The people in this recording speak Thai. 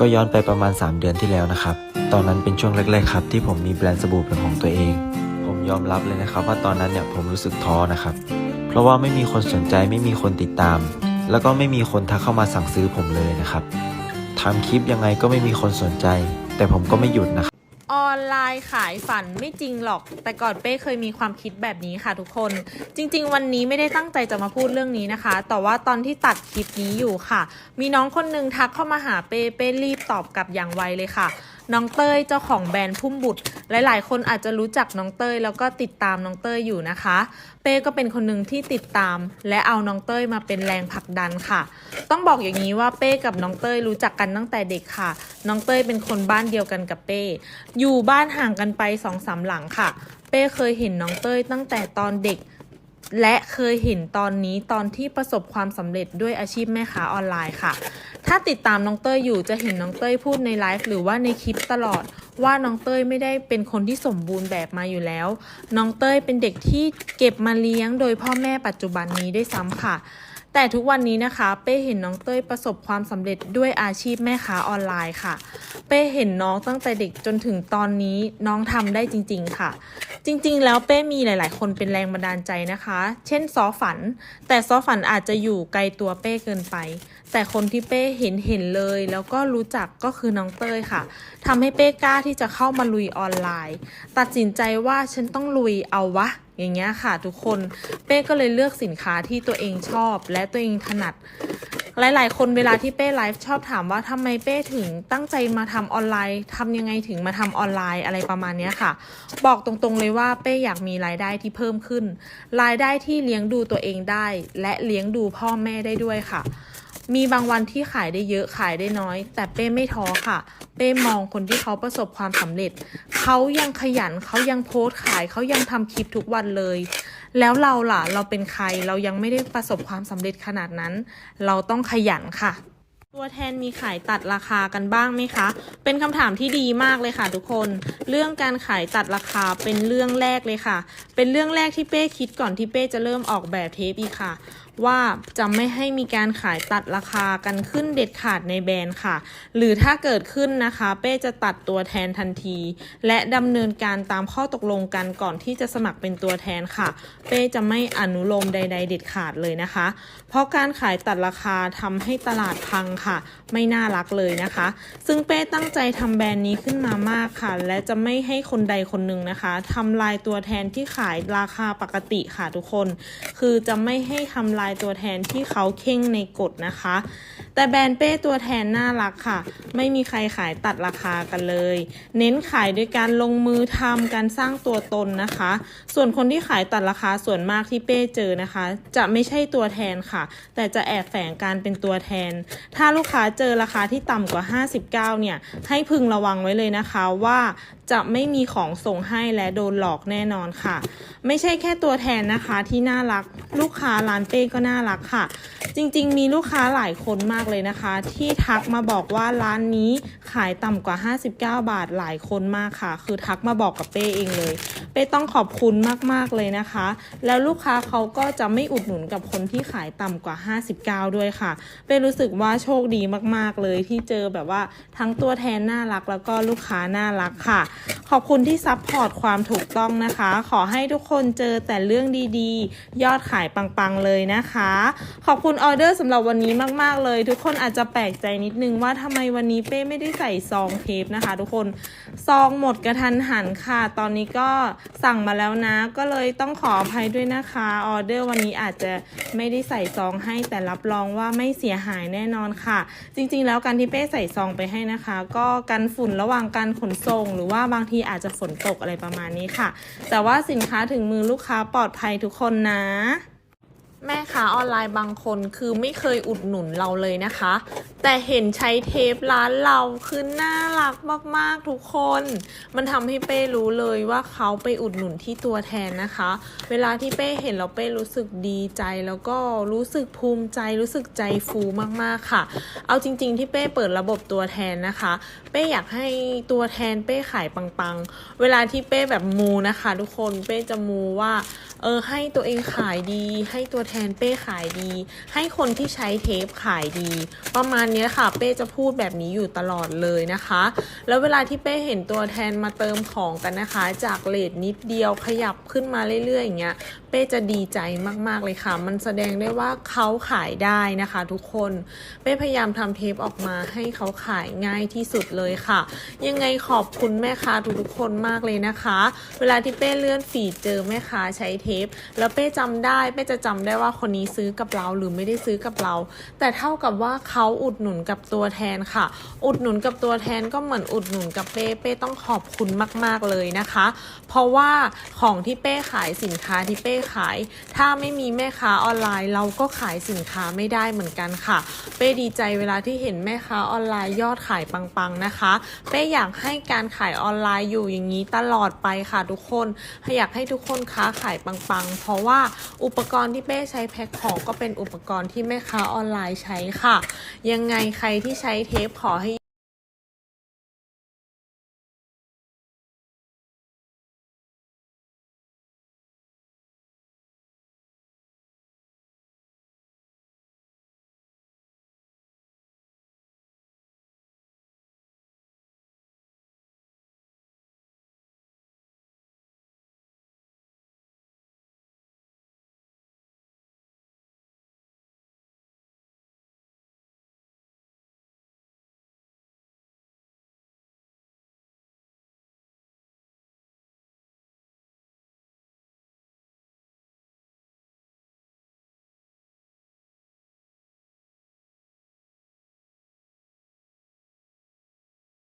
ก็ย้อนไปประมาณ 3 เดือนที่แล้วนะครับ ตอนนั้นเป็นช่วงแรกๆครับที่ผมมีแบรนด์สบู่เป็นของตัวเอง ผมยอมรับเลยนะครับว่าตอนนั้นเนี่ยผมรู้สึกท้อนะครับ เพราะว่าไม่มีคนสนใจไม่มีคนติดตาม แล้วก็ไม่มีคนทักเข้ามาสั่งซื้อผมเลยนะครับทำคลิปยังไงก็ไม่มีคนสนใจ แต่ผมก็ไม่หยุดนะครับ ออนไลน์ขายฝันไม่จริงหรอก แต่ก่อนเป้เคยมีความคิดแบบนี้ค่ะทุกคน จริง ๆ วันนี้ไม่ได้ตั้งใจจะมาพูดเรื่องนี้นะคะ แต่ว่าตอนที่ตัดคลิปนี้อยู่ค่ะ มีน้องคนหนึงทักเข้ามาหาเป้เป้รีบตอบกลับอย่างไวเลยค่ะ น้องเต้ยเจ้าของแบรนด์พุ่มบุตร หลายๆ คนอาจจะรู้จักน้องเต้ยแล้วก็ติดตามน้องเต้ยอยู่นะคะ เป้ก็เป็นคนหนึ่งที่ติดตาม และเอาน้องเต้ยมาเป็นแรงผลักดันค่ะ ต้องบอกอย่างนี้ว่าเป้กับน้องเต้ยรู้จักกันตั้งแต่เด็กค่ะ น้องเต้ยเป็นคนบ้านเดียวกันกับเป้ อยู่บ้านห่างกันไปสองสามหลังค่ะ เป้เคยเห็นน้องเต้ยตั้งแต่ตอนเด็ก และเคยเห็นตอนนี้ตอนที่ประสบความสำเร็จด้วยอาชีพแม่ค้าออนไลน์ค่ะ ถ้าติดตามน้องเต้ยอยู่จะเห็นน้องเต้ยพูดในไลฟ์หรือว่าในคลิปตลอด ว่าน้องเต้ยไม่ได้เป็นคนที่สมบูรณ์แบบมาอยู่แล้ว น้องเต้ยเป็นเด็กที่เก็บมาเลี้ยงโดยพ่อแม่ปัจจุบันนี้ด้วยซ้ำค่ะ แต่ทุกวันนี้นะคะ เป้เห็นน้องเต้ยประสบความสำเร็จด้วยอาชีพแม่ค้าออนไลน์ค่ะ เป้เห็นน้องตั้งแต่เด็กจนถึงตอนนี้น้องทำได้จริง ๆ ค่ะ จริง ๆ แล้วเป้มีหลาย ๆ คนเป็นแรงบันดาลใจนะคะ เช่นซอฝัน แต่ซอฝันอาจจะอยู่ไกลตัวเป้เกินไป แต่คนที่เป้เห็นเห็นเลย แล้วก็รู้จักก็คือน้องเต้ยค่ะทำให้เป้กล้าที่จะเข้ามาลุยออนไลน์ ตัดสินใจว่าฉันต้องลุยเอาวะ อย่างเงี้ยค่ะทุกคนเป้ก็เลยเลือกสินค้าที่ตัวเองชอบ และตัวเองถนัด หลาย ๆ คนเวลาที่เป้ไลฟ์ชอบถามว่าทำไมเป้ถึงตั้งใจมาทำออนไลน์ทำยังไงถึงมาทำออนไลน์อะไรประมาณเนี้ยค่ะ บอกตรงๆเลยว่าเป้อยากมีรายได้ที่เพิ่มขึ้น รายได้ที่เลี้ยงดูตัวเองได้ และเลี้ยงดูพ่อแม่ได้ด้วยค่ะ มีบางวันที่ขายได้เยอะขายได้น้อย แต่เป้ไม่ท้อค่ะ เป้มองคนที่เขาประสบความสำเร็จ เขายังขยันเขายังโพสต์ขายเขายังทำคลิปทุกวันเลย แล้วเราล่ะ เราเป็นใครเรายังไม่ได้ประสบความสำเร็จขนาดนั้น เราต้องขยันค่ะตัวแทนมีขายตัดราคากันบ้างไหมคะ เป็นคำถามที่ดีมากเลยค่ะทุกคน เรื่องการขายตัดราคาเป็นเรื่องแรกเลยค่ะ เป็นเรื่องแรกที่เป้คิดก่อนที่เป้จะเริ่มออกแบบเทปอีกค่ะ ว่าจะไม่ให้มีการขายตัดราคากันขึ้นเด็ดขาดในแบรนด์ค่ะ หรือถ้าเกิดขึ้นนะคะ เป้จะตัดตัวแทนทันที และดำเนินการตามข้อตกลงกันก่อนที่จะสมัครเป็นตัวแทนค่ะ เป้จะไม่อนุโลมใด ๆ เด็ดขาดเลยนะคะ เพราะการขายตัดราคาทำให้ตลาดพังค่ะ ไม่น่ารักเลยนะคะ ซึ่งเป้ตั้งใจทำแบรนด์นี้ขึ้นมามากค่ะ และจะไม่ให้คนใดคนหนึ่งนะคะทำลายตัวแทนที่ขายราคาปกติค่ะทุกคน คือจะไม่ให้ทำลายตัวแทนที่เขาเข่งในกฎนะคะแต่แบรนด์เป้ตัวแทนน่ารักค่ะ ไม่มีใครขายตัดราคากันเลย เน้นขายด้วยการลงมือทำการสร้างตัวตนนะคะ ส่วนคนที่ขายตัดราคาส่วนมากที่เป้เจอนะคะ จะไม่ใช่ตัวแทนค่ะ แต่จะแอบแฝงการเป็นตัวแทน ถ้าลูกค้าเจอราคาที่ต่ำกว่า 59 เนี่ย ให้พึงระวังไว้เลยนะคะว่าจะไม่มีของส่งให้และโดนหลอกแน่นอนค่ะ ไม่ใช่แค่ตัวแทนนะคะที่น่ารัก ลูกค้าร้านเป้ก็น่ารักค่ะจริงๆ มีลูกค้าหลายคนมากเลยนะคะ ที่ทักมาบอกว่าร้านนี้ขายต่ำกว่า 59 บาทหลายคนมากค่ะ คือทักมาบอกกับเป้เองเลย เป้ต้องขอบคุณมากๆเลยนะคะ แล้วลูกค้าเขาก็จะไม่อุดหนุนกับคนที่ขายต่ำกว่า 59 ด้วยค่ะ เป้รู้สึกว่าโชคดีมากๆเลยที่เจอแบบว่าทั้งตัวแทนน่ารักแล้วก็ลูกค้าน่ารักค่ะ ขอบคุณที่ซัพพอร์ตความถูกต้องนะคะ ขอให้ทุกคนเจอแต่เรื่องดีๆ ยอดขายปังๆเลยนะคะ ขอบคุณออเดอร์สำหรับวันนี้มาก ๆ เลย ทุกคนอาจจะแปลกใจนิดนึงว่าทำไมวันนี้เป้ไม่ได้ใส่ซองเทปนะคะ ทุกคนซองหมดกระทันหันค่ะ ตอนนี้ก็สั่งมาแล้วนะ ก็เลยต้องขออภัยด้วยนะคะออเดอร์วันนี้อาจจะไม่ได้ใส่ซองให้แต่รับรองว่าไม่เสียหายแน่นอนค่ะ จริง ๆ แล้วการที่เป้ใส่ซองไปให้นะคะ ก็กันฝุ่นระหว่างการขนส่ง หรือว่าบางทีอาจจะฝนตกอะไรประมาณนี้ค่ะ แต่ว่าสินค้าถึงมือลูกค้าปลอดภัยทุกคนนะ แม่ค้าออนไลน์บางคนคือไม่เคยอุดหนุนเราเลยนะคะ แต่เห็นใช้เทปร้านเราคือน่ารักมากๆทุกคน มันทำให้เป้รู้เลยว่าเขาไปอุดหนุนที่ตัวแทนนะคะ เวลาที่เป้เห็นเราเป้รู้สึกดีใจ แล้วก็รู้สึกภูมิใจรู้สึกใจฟูมากๆค่ะ เอาจริง ๆ ที่เป้เปิดระบบตัวแทนนะคะ เป้อยากให้ตัวแทนเป้ขายปังๆ เวลาที่เป้แบบมูนะคะ ทุกคนเป้จะมูว่าเออให้ตัวเองขายดีให้ตัวแทนเป้ขายดี ให้คนที่ใช้เทปขายดี ประมาณนี้ค่ะ เป้จะพูดแบบนี้อยู่ตลอดเลยนะคะ แล้วเวลาที่เป้เห็นตัวแทนมาเติมของกันนะคะ จากเลทนิดเดียวขยับขึ้นมาเรื่อยๆอย่างเงี้ยเป้จะดีใจมากๆเลยค่ะ มันแสดงได้ว่าเขาขายได้นะคะทุกคน เป้พยายามทำเทปออกมาให้เขาขายง่ายที่สุดเลยค่ะ ยังไงขอบคุณแม่ค้าทุกๆคนมากเลยนะคะ เวลาที่เป้เลื่อนฟีดเจอแม่ค้าใช้เทป แล้วเป้จำได้เป้จะจำได้ว่าคนนี้ซื้อกับเราหรือไม่ได้ซื้อกับเรา แต่เท่ากับว่าเขาอุดหนุนกับตัวแทนค่ะ อุดหนุนกับตัวแทนก็เหมือนอุดหนุนกับเป้เป้ต้องขอบคุณมาก ๆเลยนะคะ เพราะว่าของที่เป้ขายสินค้าที่เป้ขาย ถ้าไม่มีแม่ค้าออนไลน์ เราก็ขายสินค้าไม่ได้เหมือนกันค่ะ เป้ดีใจเวลาที่เห็นแม่ค้าออนไลน์ยอดขายปังๆนะคะ เป้อยากให้การขายออนไลน์อยู่อย่างนี้ตลอดไปค่ะทุกคนอยากให้ทุกคนค้าขายปังๆ เพราะว่าอุปกรณ์ที่เป้ใช้แพ็คของก็เป็นอุปกรณ์ที่แม่ค้าออนไลน์ใช้ค่ะ ยังไงใครที่ใช้เทปขอให้